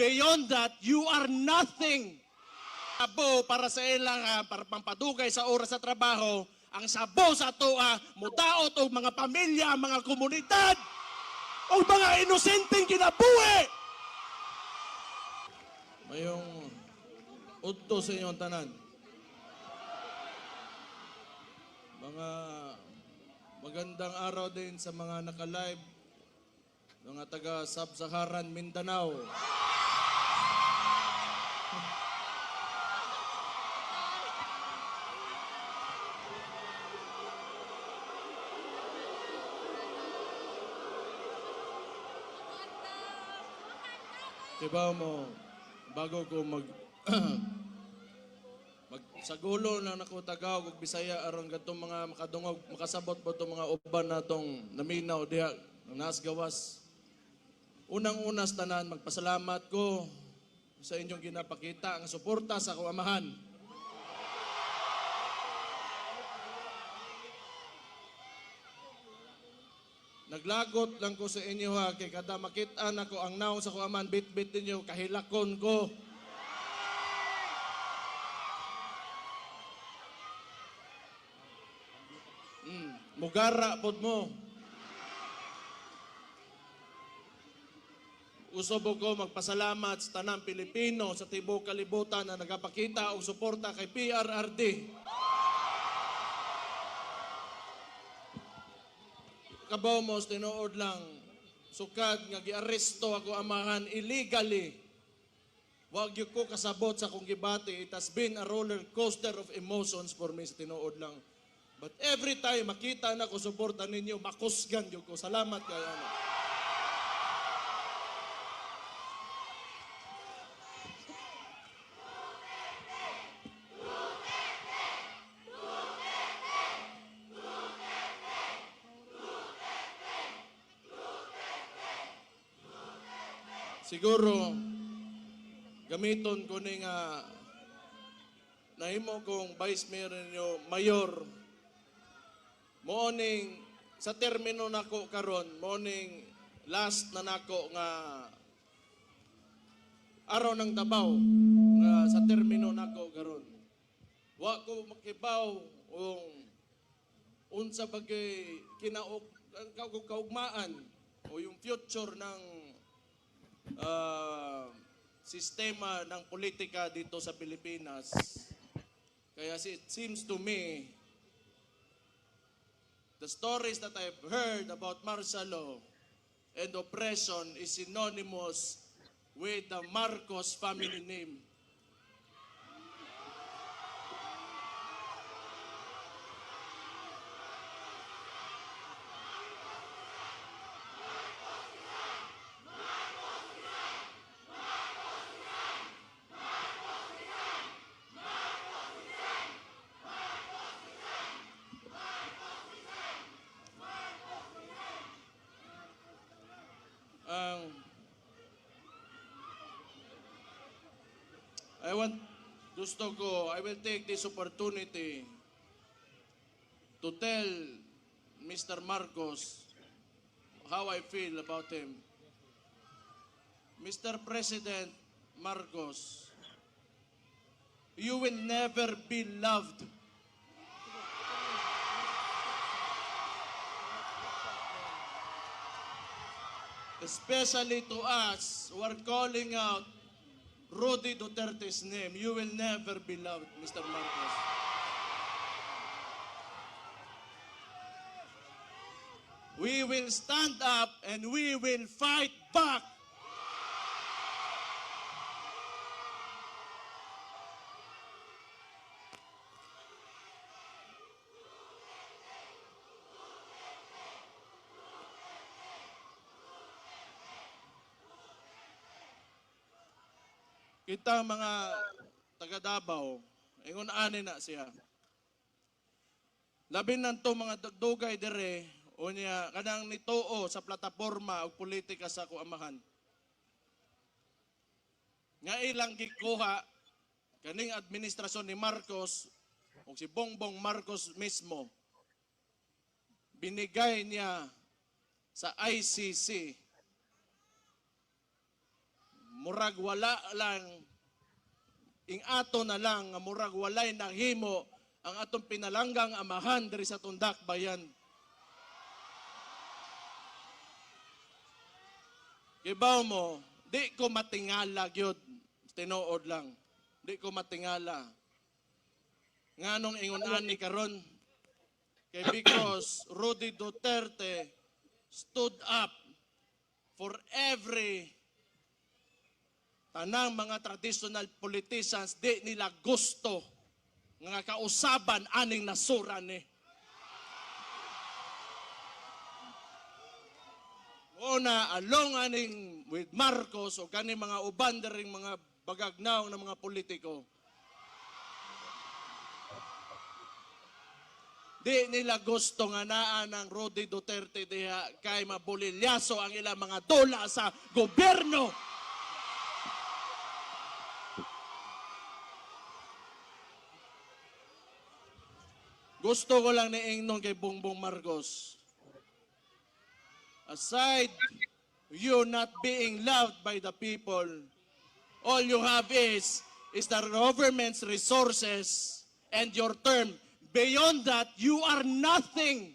Beyond that, you are nothing. Abo para sa ilang ah, para pampadugay sa oras sa trabaho, ang sabo sa toa, mudaot og mga pamilya, mga komunidad, o mga inosenteng kinabuhi. Mayong udto sa inyong tanan. Mga magandang araw din sa mga naka-live, mga taga Sub-Saharan Mindanao. Diba mo, bago ko mag magsagulo na nako Tagalog ug Bisaya aron gadtong mga makadungog makasabot po tong mga uban natong naminaw diha nas gawas. Unang-una sa tanan magpasalamat ko sa inyong ginapakita ang suporta sa akong Naglagot lang ko sa inyo ha, kay kada makita na ko ang naong sa kuaman, bit-bit ninyo, kahilakon ko. Mm, mugara pod mo. Usobo ko magpasalamat sa tanang Pilipino sa tibok kalibutan na nagapakita og suporta kay PRRD. Kabaw mo tinuod lang. Sukad nga giaresto ako amahan illegally. Wag gyud ko kasabot sa akong gibati. It has been a roller coaster of emotions for me sa tinuod lang. But every time makita na ko suporta ninyo makusgan gyud ko. Salamat kayo ano. Siguro gamiton ko ni nga nahimo kong vice mayor ninyo, mayor. Morning sa termino nako karon, morning last na nako nga araw ng tabaw nga sa termino nako karon. Wa ko makibaw ong unsa bagay kinaog kaugmaan o yung future ng ah, sistema ng politika dito sa Pilipinas. Kaya it seems to me, the stories that I've heard about martial law and oppression is synonymous with the Marcos family name. I want gusto ko I will take this opportunity to tell Mr. Marcos how I feel about him. Mr. President Marcos, you will never be loved especially to us who are calling out Rudy Duterte's name, you will never be loved, Mr. Marcos. We will stand up and we will fight back. Kita mga taga Davao, ingon ani na siya. Labi nanto mga dugdugay dire unya kanang nituo sa plataporma og politika sa kuamahan. Nga ilang gikuha kaning administrasyon ni Marcos o si Bongbong Marcos mismo binigay niya sa ICC murag wala lang ing ato na lang murag walay nahimo ang atong pinalanggang amahan diri sa tundak bayan. Gibaw mo, di ko matingala gyud tinuod lang. Di ko matingala. Nganong ingon ani karon kay because Rudy Duterte stood up for every tanang mga traditional politicians di nila gusto nga kausaban aning nasura ni. Una, along aning with Marcos o kani mga uban ring mga bagagnaw ng mga politiko. Di nila gusto nga naa ng Rudy Duterte diha kay mabulilyaso ang ilang mga dola sa gobyerno. Gusto ko lang ni Ingnon kay Bongbong Marcos. Aside you not being loved by the people, all you have is is the government's resources and your term. Beyond that, you are nothing.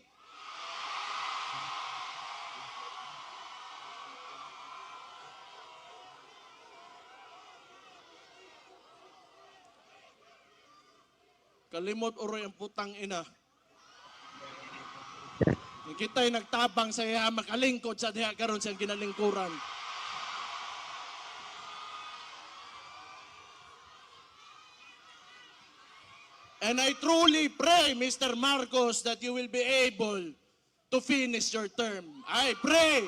Kalimot oroy ang putang ina. Kita'y nagtabang sa iya makalingkod sa diha karon siyang ginalingkuran. And I truly pray, Mr. Marcos, that you will be able to finish your term. I pray.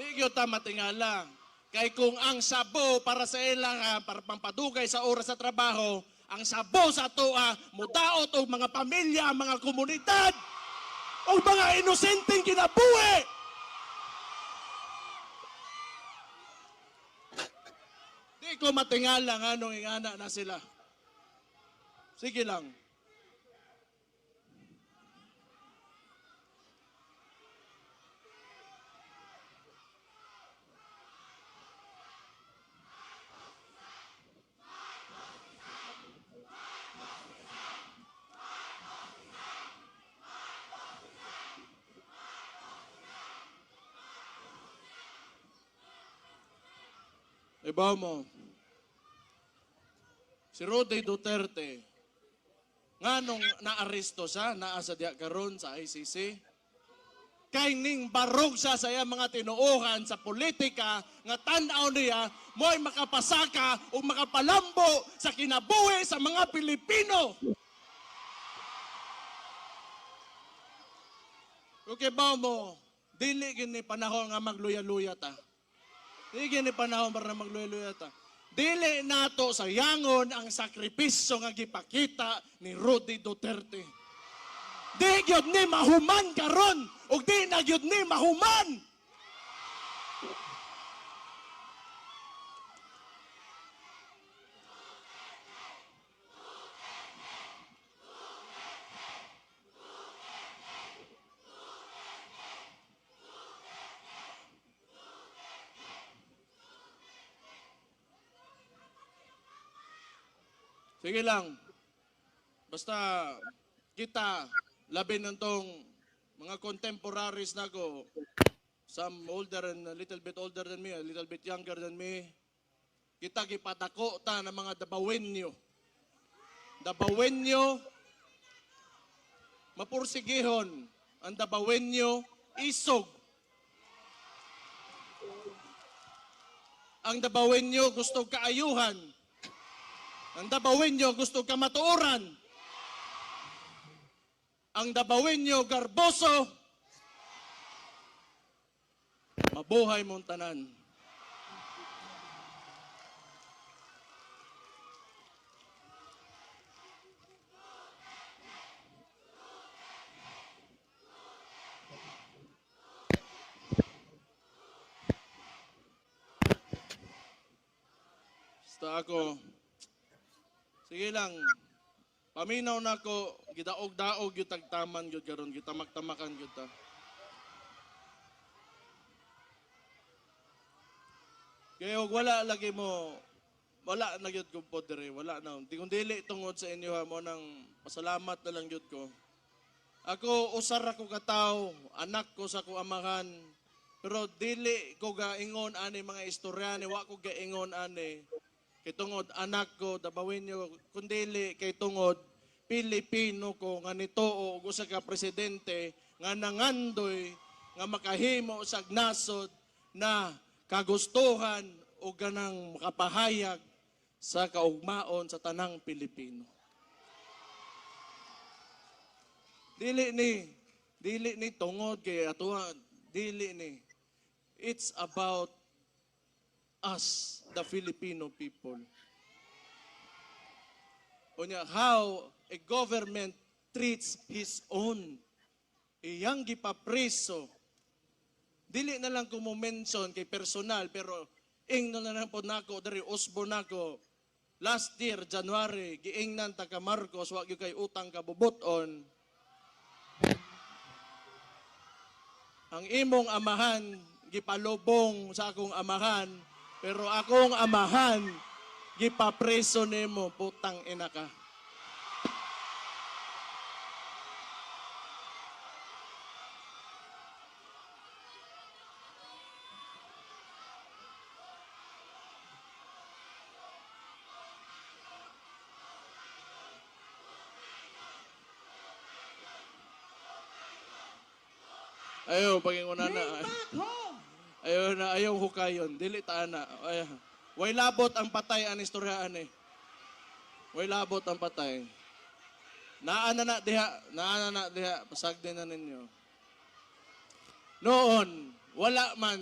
Di gyud ta matingala. Kay kung ang sabo para sa ilang ah, para pampadugay sa oras sa trabaho, ang sabo sa atoa mudaot og mga pamilya, mga komunidad, o mga inosenteng kinabuhi. Di ko matingala nga nung ingana na sila. Sige lang. Ibaw mo, si Rode Duterte, nga nung naaresto siya, naa sa diya karon sa ICC, kay ning barog siya sa iya mga tinuohan sa politika nga tan-aw niya mo'y makapasaka o makapalambo sa kinabuhi sa mga Pilipino. Okay ba mo, dili gini panahon nga magluya-luya ta. Dili gini panahon para magluya-luya ta. Dili nato sa yangon ang sakripisyo nga gipakita ni Rudy Duterte. Di gyud ni mahuman karon ug di na gyud ni mahuman. Sige lang. Basta kita labi ng tong mga contemporaries na ko, some older and a little bit older than me, a little bit younger than me, kita gipadako ta ng mga dabawenyo. Dabawenyo, mapursigihon, ang dabawenyo, isog. Ang dabawenyo gusto kaayuhan. Ang dabawenyo gusto kamatuoran. Ang dabawenyo garboso. Mabuhay mong tanan. Basta ako, sige lang, paminaw na ko gidaog-daog gyud tagtaman gyud karon gitamak-tamakan gyud ta. Kaya wala lagi mo wala na gyud ko po dire, wala na. Di kung dili tungod sa inyo ha mo nang pasalamat na lang gyud ko. Ako usar ako kataw, anak ko sa ko amahan. Pero dili ko gaingon ani mga istorya ni wa ko gaingon ani. Kay tungod anak ko dabawin niyo kun dili kay tungod Pilipino ko nga nituo og usa ka presidente nga nangandoy nga makahimo sa nasod na kagustuhan o ganang makapahayag sa kaugmaon sa tanang Pilipino. Dili ni dili ni tungod kay atuwa dili ni it's about us the Filipino people. Unya how a government treats his own. Iyang gipapreso. Dili na lang ko mo mention kay personal pero ing na lang po nako diri usbo nako last year January giingnan ta ka Marcos wa gyud kay utang ka bubuton ang imong amahan gipalubong sa akong amahan pero akong amahan gipapreso nimo putang ina ka. Ayo paginguna na ayo na ayaw hukayon dili ta na. Ay way labot ang patay ang istoryaan eh way labot ang patay. Naa na diha naa na diha. Pasagdi na ninyo. Noon wala man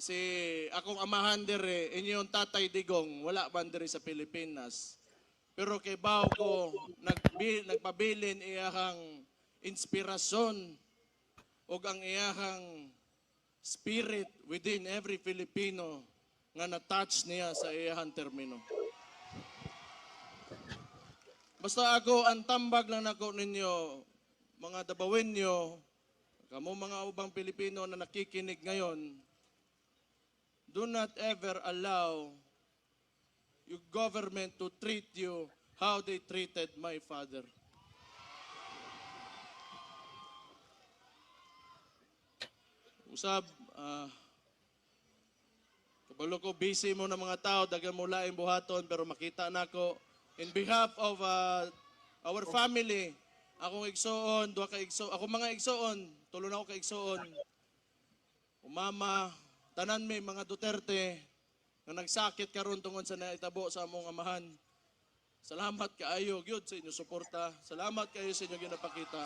si akong amahan dire inyong tatay digong wala man dire sa Pilipinas. Pero kay baw ko nagbi, nagpabilin iyahang inspirasyon ug ang iyahang spirit within every Filipino nga na-touch niya sa iyahang termino. Basta ako, ang tambag lang nako ninyo, mga dabawin nyo, kamo mga ubang Pilipino na nakikinig ngayon, do not ever allow your government to treat you how they treated my father. Usab, ah, kabalo ko, busy mo ng mga tao, dagan mo laing buhaton, pero makita na ko, in behalf of ah, our family, akong igsoon, duha ka igsoon, ako mga igsoon, tulo na ako ka igsoon, umama, tanan may mga Duterte, nga nagsakit karon tungod sa naitabo sa among amahan. Salamat kaayo gyud sa inyo suporta. Salamat kayo sa inyo ginapakita.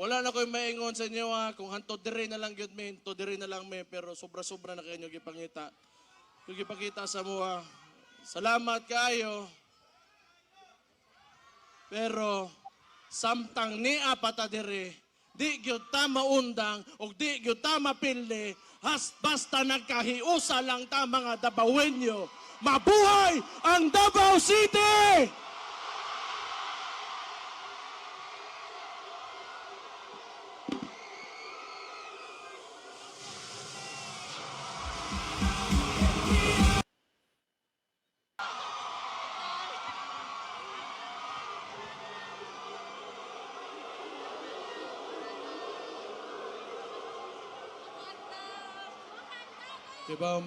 Wala na ko'y maingon sa inyo ha. Kung hanto diri na lang gyud men, to diri na lang men, pero sobra-sobra na kayo gipangita. Yung gipakita sa mo ha. Salamat kayo. Pero samtang ni apata diri, di gyud ta maundang og di gyud ta mapili has basta nagkahiusa lang ta mga Dabawenyo. Mabuhay ang Davao City! Diba mo?